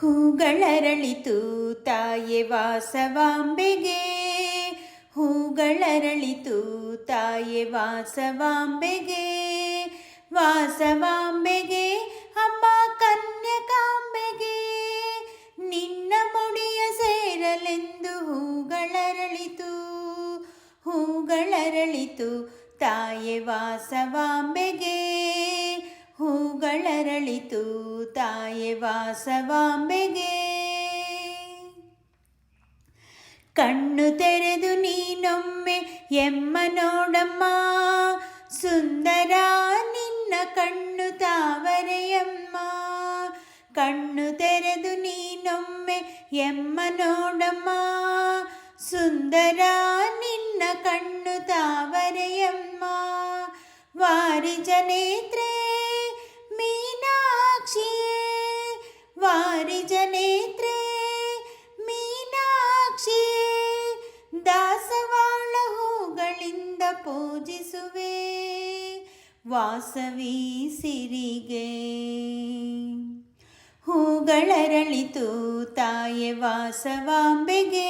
ಹೂಗಳರಳಿತು ತಾಯೆ ವಾಸವಾಂಬೆಗೆ. ಹೂಗಳರಳಿತು ತಾಯೆ ವಾಸವಾಂಬೆಗೆ. ವಾಸವಾಂಬೆಗೆ, ಅಮ್ಮ ಕನ್ಯಕಾಂಬೆಗೆ. ನಿನ್ನ ಮುಡಿಯ ಸೇರಲೆಂದು ಹೂಗಳರಳಿತು. ಹೂಗಳರಳಿತು ತಾಯೆ ವಾಸವಾಂಬೆಗೆ. ಹೂಗಳರಳಿತು ತಾಯೆ ವಾಸವಾಂಬೆಗೆ ಕಣ್ಣು ತೆರೆದು ನೀನೊಮ್ಮೆ ಎಮ್ಮ ನೋಡಮ್ಮ ಸುಂದರ ನಿನ್ನ ಕಣ್ಣು ತಾವರೆಯಮ್ಮ ಕಣ್ಣು ತೆರೆದು ನೀನೊಮ್ಮೆ ಎಮ್ಮ ನೋಡಮ್ಮ ಸುಂದರ ನಿನ್ನ ಕಣ್ಣು ವಾರಿಜ ಮೀನಾಕ್ಷಿ ದಾಸವಾಳ ಹೂಗಳಿಂದ ಪೂಜಿಸುವೆ. ವಾಸವಿ ಸಿರಿಗೆ. ಹೂಗಳರಳಿತು ತಾಯೆ ವಾಸವಾಂಬೆಗೆ.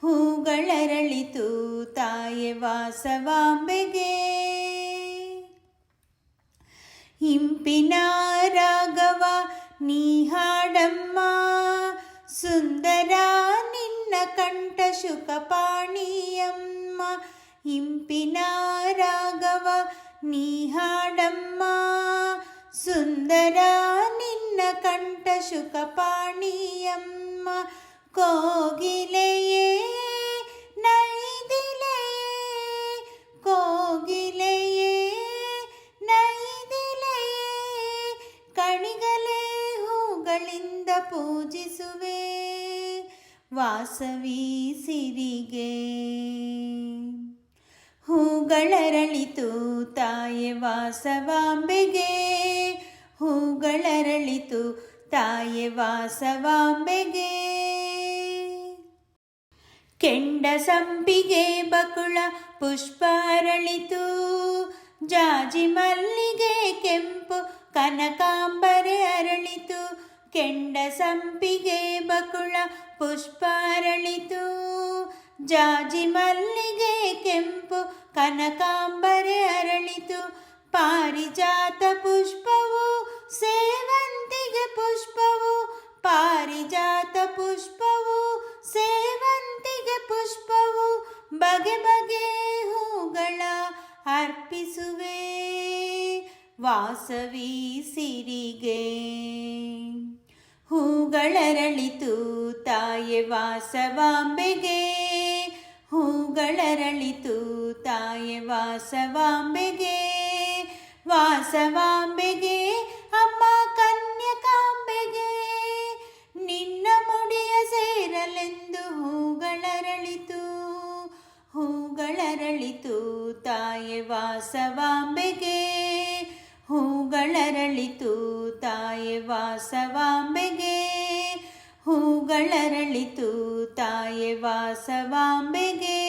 ಹೂಗಳರಳಿತು ತಾಯೆ ವಾಸವಾಂಬೆಗೆ. ಇಂಪಿನ നീഹാടമ്മ സുന്ദരാ നിന്ന കണ്ട ശുഖപാണിയമ്മ. ഇംപിനാരാഘവ നീഹാടമ്മ സുന്ദരാ നിന്ന കണ്ട ശുഖപാണിയമ്മ. കോകിലയെ ಪೂಜಿಸುವೆ ವಾಸವಿ ಸಿರಿಗೆ. ಹೂಗಳರಳಿತು ತಾಯೆ ವಾಸವಾಂಬೆಗೆ. ಹೂಗಳರಳಿತು ತಾಯೆ ವಾಸವಾಂಬೆಗೆ. ಕೆಂಡ ಸಂಪಿಗೆ ಬಕುಳ ಪುಷ್ಪ ಅರಳಿತು. ಜಾಜಿ ಮಲ್ಲಿಗೆ ಕೆಂಪು ಕನಕಾಂಬರೆ ಅರಳಿತು. ಕೆಂಡ ಸಂಪಿಗೆ ಬಕುಳ ಪುಷ್ಪಾರಳಿತು. ಜಾಜಿ ಮಲ್ಲಿಗೆ ಕೆಂಪು ಕನಕಾಂಬರೆ ಅರಳಿತು. ಪಾರಿಜಾತ ಪುಷ್ಪವು ಸೇವಂತಿಗೆ ಪುಷ್ಪವು. ಪಾರಿಜಾತ ಪುಷ್ಪವು ಸೇವಂತಿಗೆ ಪುಷ್ಪವು. ಬಗೆ ಬಗೆ ಹೂಗಳ ಅರ್ಪಿಸುವೆ. ವಾಸವಿ ಸಿರಿಗೆ. ಹೂಗಳರಳಿತು ತಾಯೆ ವಾಸವಾಂಬೆಗೆ. ಹೂಗಳರಳಿತು ತಾಯೆ ವಾಸವಾಂಬೆಗೆ. ವಾಸವಾಂಬೆಗೆ, ಅಮ್ಮ ಕನ್ಯಕಾಂಬೆಗೆ. ನಿನ್ನ ಮುಡಿಯ ಸೇರಲೆಂದು ಹೂಗಳರಳಿತು. ಹೂಗಳರಳಿತು ತಾಯೆ ವಾಸವಾಂಬೆಗೆ ಹೂಗಳರಳಿತು ತಾಯೆ ವಾಸವಾಂಬೆಗೆ. ಹೂಗಳರಳಿತು ತಾಯೆ ವಾಸವಾಂಬೆಗೆ.